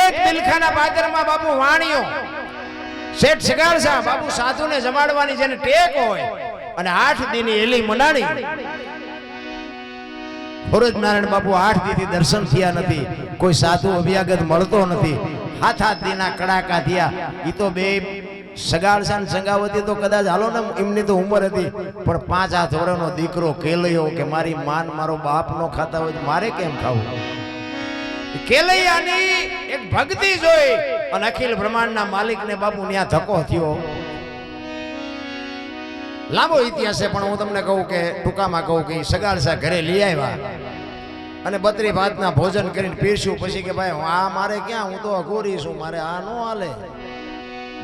એક દિલખાના પાદરમાં બાપુ વાણિયો શેઠ શિગારસા બાપુ સાધુને જમાડવાની જેને ટેક હોય અને આઠ દીની એલી મનાણી. નારાયણ બાપુ આઠ દીથી દર્શન થયા નથી. કોઈ સાધુ અભ્યાગત મળતો નથી. હાથ હાથ દીના કડાકા થયા. એ તો બે સગાળસા ને સંગાવતી તો કદાચ હાલો ને એમની તો ઉંમર હતી. પણ પાંચ હાથ વર્ષનો દીકરો કેલયો કે મારી માન મારો બાપ નો ખાતા હોય મારે કેમ ખાવું? કેલૈયાની એક ભક્તિ જોઈ અને અખિલ બ્રહ્માંડના માલિકને બાપુ ત્યાં ધક્કો થયો. લાંબો ઇતિહાસ છે, પણ હું તમને કહું કે ટૂંકામાં કહું કે સગાડસા ઘરે લઈ આવ્યા. અને બત્રી ભાતના ભોજન કરીને પીરસ્યું, પછી કે ભાઈ આ મારે ક્યાં? હું તો અઘોરી છું, મારે આ નો હાલે.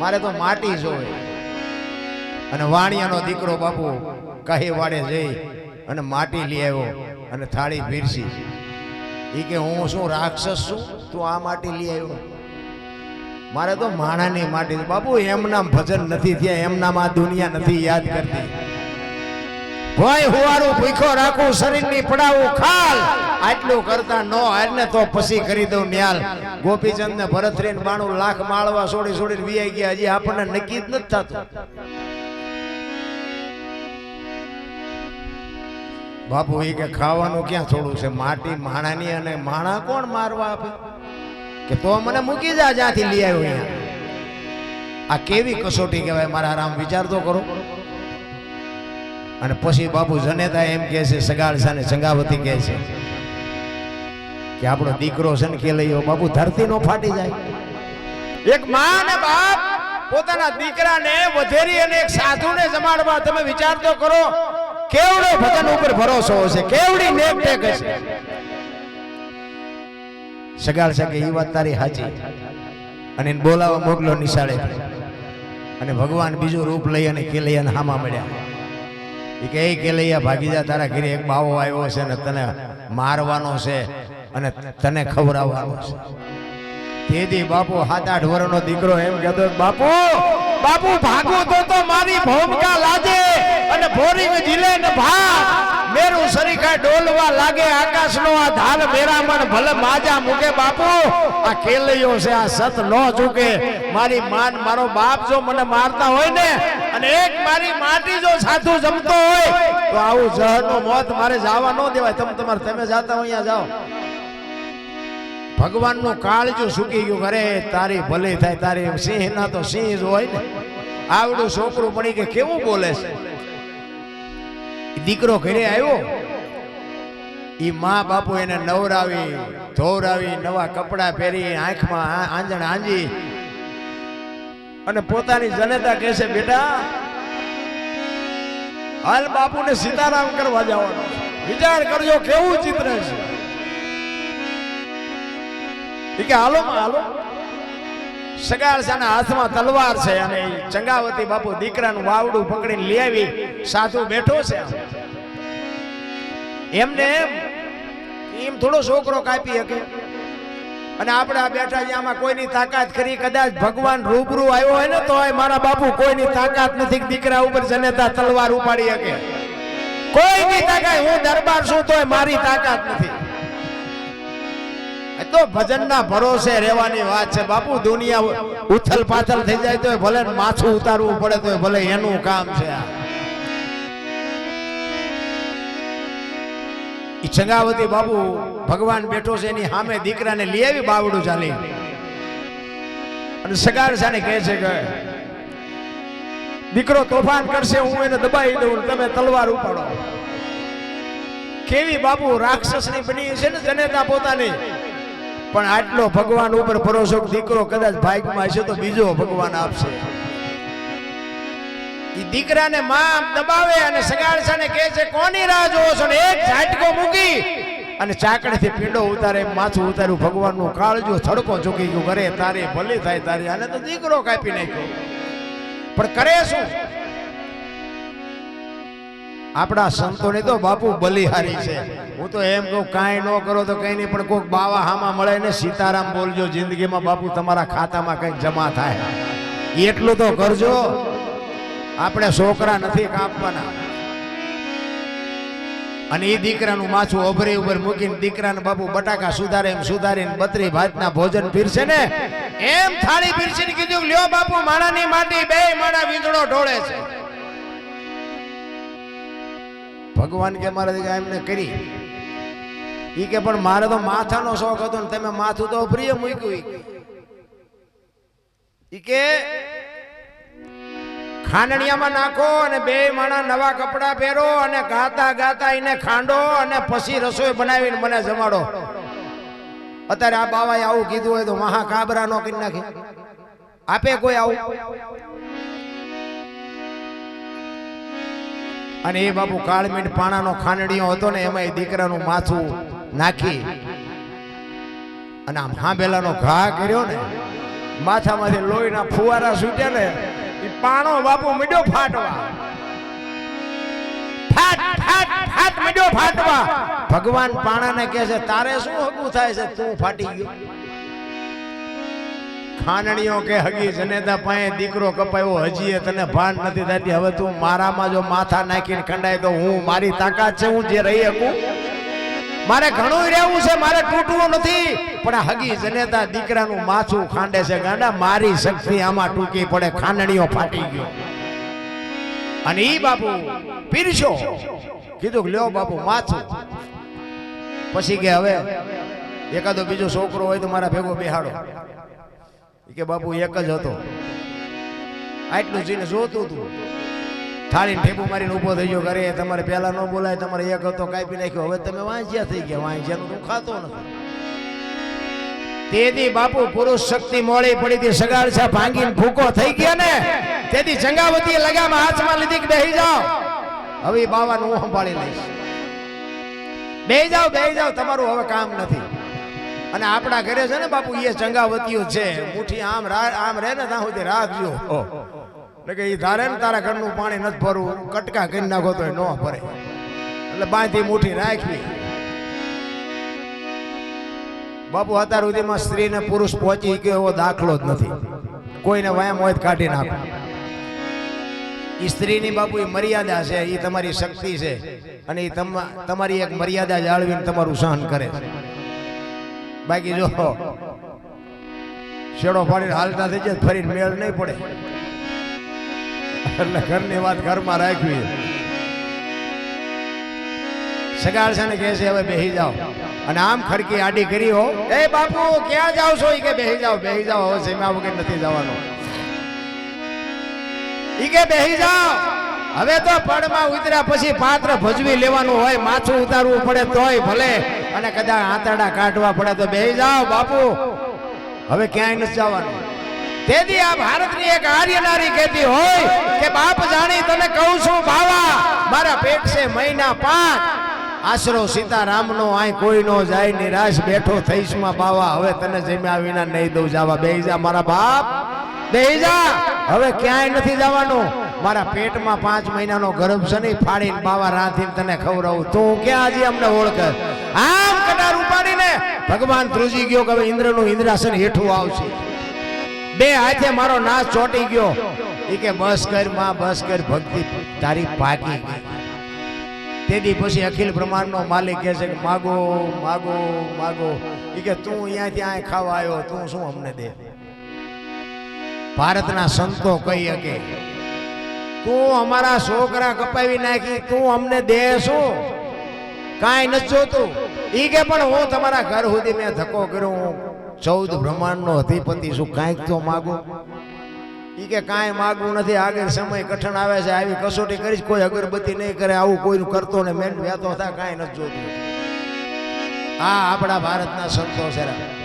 મારે તો માટી જોવે અને વાણિયાનો દીકરો બાપુ કહી વાડે જઈ અને માટી લઈ આવ્યો અને થાળી પીરસી. ઈ કે હું શું રાક્ષસ છું? તું આ માટી લઈ આવ્યો. મારે તો માણાની માટી બાપુ એમના ભજન નથી થયા. એમનામ દુનિયા નથી યાદ કરતી. ભોય હુવારું ભૂખો રાખું, શરીરની પડાવું ખાલ. આટલું કરતા નો હારને તો પછી કરી દઉં ન્યાલ. ગોપીચંદ ને ભરતરીન બાણું લાખ માળવા છોડી છોડીને વીઆઈ ગયા. હજી આપણને નક્કી જ નથી થતું. બાપુ એ કે ખાવાનું ક્યાં થોડું છે? માટી માણાની અને માણા કોણ મારવા આપે? કે તો મને મૂકી જા, જ્યાંથી લઈ આવ્યો અહીંયા. આ કેવી કસોટી કહેવાય? મારા આરામ વિચાર તો કરો. અને પછી બાપુ જનેતા એમ કહે છે સગાળસા ને સંગાવતી કહે છે કે આપણો દીકરો છે ને કે લઈ બાપુ ધરતી નો ફાટી જાય. એક માં ને બાપ પોતાના દીકરાને વધેરી અને એક સાધુને જમાડવા તમે વિચાર તો કરો. કેવડો ભજન ઉપર ભરોસો હશે? કેવડી નેક હશે? સગાળ સગે એ વાત તારી હાજી અને બોલાવા મોકલો નિશાળે. અને ભગવાન બીજું રૂપ લઈ અને કેલૈયાને હામા મળ્યા. એ કે કેલૈયા, ભાગી જા, તારા ઘરે એક બાવો આવ્યો છે ને તને મારવાનો છે અને તને ખવડાવવાનો છે. તેથી બાપુ સાત આઠ વર્ષનો દીકરો એમ કહેતો, બાપુ બાપુ ભાગવું તો તો મારી ભૂમિકા લાજે. અને ભોરી જીલે ને ભા મેરું સરીખા ડોલવા લાગે, આકાશનો આ ધાલ મેરા મન ભલે માજા મૂકે બાપુ. આ કેલયો છે, આ સત નો ચૂકે મારી માન, મારો બાપ જો મને મારતા હોય ને, અને એક મારી માટી જો સાધુ જમતો હોય, તો આવું જહરનો મોત મારે જવા ન દેવાય. તમે તમારે, તમે જાતા હોય અહીંયા જાઓ. ભગવાનનું કાળજું સૂકી ગયું કરે તારી ભલે થાય, તારી સિંહ ના તો સિંહ જ હોય ને. આવડું છોકરું પડી કે કેવું બોલે છે? દીકરો ઘરે આવ્યો. એ મા બાપુ એને નવરાવી ધોવરાવી નવા કપડા પહેરી આંખમાં આંજણ આંજી. અને પોતાની જનતા કહે છે બેટા હાલ બાપુને સીતારામ કરવા જવાનો વિચાર કરજો કેવું ચિત્ર છે. કે હાલો માં હાલો. સગાળસાના હાથમાં તલવાર છે અને ચંગાવતી બાપુ દીકરાનું વાવડું પકડીને લઈ આવી, સાધુ બેઠો છે. એમને એમ એમ થોડો છોકરો કાપી શકે. અને આપણે આ બેઠા છે આમાં કોઈની તાકાત કરી કદાચ ભગવાન રૂબરૂ આવ્યો હોય ને તો મારા બાપુ કોઈની તાકાત નથી દીકરા ઉપર જનેતા તલવાર ઉપાડી શકે. કોઈની તાકાત, હું દરબાર છું, તોય મારી તાકાત નથી. તો ભજનના ભરોસે રહેવાની વાત છે. બાપુ, દુનિયા ઉથલ પાથલ થઈ જાય તો ભલે માથું ઉતારવું પડે તો ભલે એનું કામ છે આ. બાપુ ભગવાન બેઠો છે, એની સામે દીકરાને લઈ આવી બાવડું ચાલી. અને સગાર સાને કહે છે કે, દીકરો તોફાન કરશે, હું એને દબાઈ દઉં તમે તલવાર ઉપાડો. કેવી બાપુ રાક્ષસની બની છે ને જનેતા પોતાની? પણ આટલો ભગવાન ઉપર ભરોસો દીકરો કદાચ ભાગમાં હશે તો બીજો ભગવાન આપશે. ઈ દીકરાને માં દબાવે અને સગાડસાને કહે છે, કોની રાહ જોવો છો? ને એક ઝાટકો મૂકી અને ચાકડીથી પીંડો ઉતારે, માથું ઉતાર્યું, ભગવાનનું કાળજું થડકો ચૂકી ગયું કરે તારી ભલે થાય તારી, આને તો દીકરો કાપી નાખ્યો. પણ કરે શું? આપણા સંતોની તો બાપુ બલિહારી છે. હું તો એમ કહું, કાંઈ ન કરો તો કઈ નહીં, પણ કોઈક બાવા હામાં મળે ને સીતારામ બોલજો, જિંદગીમાં બાપુ તમારા ખાતામાં કંઈક જમા થાય. એટલું તો કરજો. આપણે છોકરા નથી કાપવાના. અને એ દીકરાનું માછું ઓભરી ઉપર મૂકીને દીકરાને બાપુ બટાકા સુધારે એમ સુધારીને બત્રી ભાતના ભોજન પીરશે ને, એમ થાળી પીરસીને કીધું લ્યો બાપુ, માણાની માટી બે માણા વીંદડો ઢોળે છે. ભગવાન કે મારા એમને કરી. એ કે પણ મારે તો માથાનો શોખ હતો ને તમે માથું તો પ્રિય મૂક્યું. ઈ. કે ખાંડણિયામાં નાખો અને બે માણા નવા કપડા પહેરો અને ગાતા ગાતા એને ખાંડો અને પછી રસોઈ બનાવીને મને જમાડો. અત્યારે આ બાવાએ આવું કીધું હોય તો મહા કાબરા નો કરી નાખે. આપે કોઈ આવું? અને એ બાપુ કાળમીટ પાણાનો ખાંડણીયો હતો ને એમાં એ દીકરાનું માથું નાખી અને આમ હાંભેલાનો ઘા કર્યો ને, માથામાંથી લોહીના ફુવારા છૂટ્યા ને એ પાણો બાપુ મીડો ફાટવા. ફાટવા. ભગવાન પાણાને કહે છે, તારે શું હકું થાય છે? તું ફાટી ગયો. ખાનણીઓ કે હગી જનેતા પાસે દીકરો કપાયો હજી તને ભાન નથી થતી. હવે તું મારામાં જો માથા નાખીને ખંડાય તો હું મારી તાકાત છે, હું જે રહી શકું? મારે ઘણું રહેવું છે, મારે તૂટવું નથી. પણ હગી જનેતા દીકરાનું માથું ખાંડે છે, ગાંડા, મારી શક્તિ આમાં ટૂંકી પડે, ખાંડણીઓ ફાટી ગયો. અને ઈ બાપુ પીરશો કીધું લ્યો બાપુ માથું. પછી કે હવે એકાદો બીજો છોકરો હોય તો મારા ભેગો બેહાડો. કે બાપુ એક જ હતો. આટલું જોઈને જોતું હતું. થાળીને ઠેબુ મારીને ઊભો થઈ ગયો ઘરે તમારે પહેલા ન બોલાય, તમારે એક હતો, કાપી નાખ્યો. હવે તમે વાંચ્યા થઈ ગયા. વાંચ્યા હું ખાતો નથી. તેથી બાપુ પુરુષ શક્તિ મોડી પડી હતી. સગાડ છે, ભાંગીને ભૂકો થઈ ગયા ને. તેથી જંગાવતી લગામાં હાથમાં લીધી કે બેહી જાઓ. હવે બાવાનું હું સંભાળી લઈશ. બે જાઓ બે જાઓ. તમારું હવે કામ નથી. અને આપણા ઘરે છે ને બાપુ એ ચંગાવતીઓ છે. મુઠ્ઠી આમ આમ રહે ને ત્યાં સુધી રાખજો. એટલે કે એ ધારે ને તારા ઘરનું પાણી નથી ભરવું. કટકા કરી નાખો તો ન ભરે. એટલે બાંધી મુઠ્ઠી રાખવી. બાપુ અત્યાર સુધીમાં સ્ત્રી ને પુરુષ પહોંચી ગયો એવો દાખલો જ નથી. કોઈને વ્યાયામ હોય કાઢી નાખો. એ સ્ત્રીની બાપુ એ મર્યાદા છે એ તમારી શક્તિ છે. અને એ તમારી એક મર્યાદા જાળવીને તમારું સહન કરે છે. બાકી જો શેડો પાડીને હાલતા થઈ જાય ફરીને મેળ નહીં પડે. એટલે ઘરની વાત ઘરમાં રાખવી. સગાળ છે ને કહે છે, હવે બેહી જાઓ. અને આમ ખડકી આડી કરી હો. એ બાપુ, ક્યાં જાવ છો? ઈ કે, બેહી જાઓ બેહી જાઓ. હવે સીમા વગર નથી જવાનું. ઈ કે, બેહી જાઓ. હવે તો પડમાં ઉતર્યા પછી પાત્ર ભજવી લેવાનું હોય, માથું ઉતારવું પડે તોય ભલે. અને કદાચ આંતરડા કાઢવા પડે તો બેહી જાઓ બાપુ. હવે ક્યાંય નથી જવાનું. તેથી આ ભારતની એક આર્ય નારી કહેતી હોય કે, બાપ જાણી તને કહું છું, બાવા, મારા પેટ છે મહિના પાંચ. આશરો સીતારામનો અહીં કોઈ નો જાય, નિરાશ બેઠો થઈશમાં બાવા, હવે તને જમ્યા વિના નહીં દઉં, જવા બે જા મારા બાપ. બે જા. હવે ક્યાંય નથી જવાનું. મારા પેટમાં પાંચ મહિનાનો ગર્ભ છે ને ફાડીને બાવા રાંધીને તને ખવડાવું. તું ક્યાં હજી અમને ઓળખ? આમ કટાર ઉપાડીને ભગવાન ધ્રુજી ગયો કે હવે ઇન્દ્રનું ઇન્દ્રાસન હેઠું આવશે. બે હાથે મારો નાશ ચોટી ગયો. એ કે, બસ કરમાં, બસ કર, ભક્તિ તારી પાકી ગઈ. તેથી પછી અખિલ બ્રહ્માંડનો માલિક કહે છે કે, માગો માગો માગો. એ કે, તું અહીંયા ત્યાં ખાવા આવ્યો, તું શું અમને દે? ભારતના સંતો કહી શકે તું અમારા છોકરા કપાવી નાખી, તું અમને દે શું કાંઈ નથી જોતું. ઈ કે પણ હું તમારા ઘર સુધી મેં ધક્કો કર્યો. હું ચૌદ બ્રહ્માંડનો અધિપતિ છું, કાંઈક તો માગું. ઈ કે કાંઈ માગવું નથી. આગળ સમય કઠણ આવે છે, આવી કસોટી કરીશ, કોઈ અગરબત્તી નહીં કરે, આવું કોઈનું કરતો ને મેન વ્યાતો થાય કાંઈ નથી જોતું. આ આપણા ભારતના સંતો છે.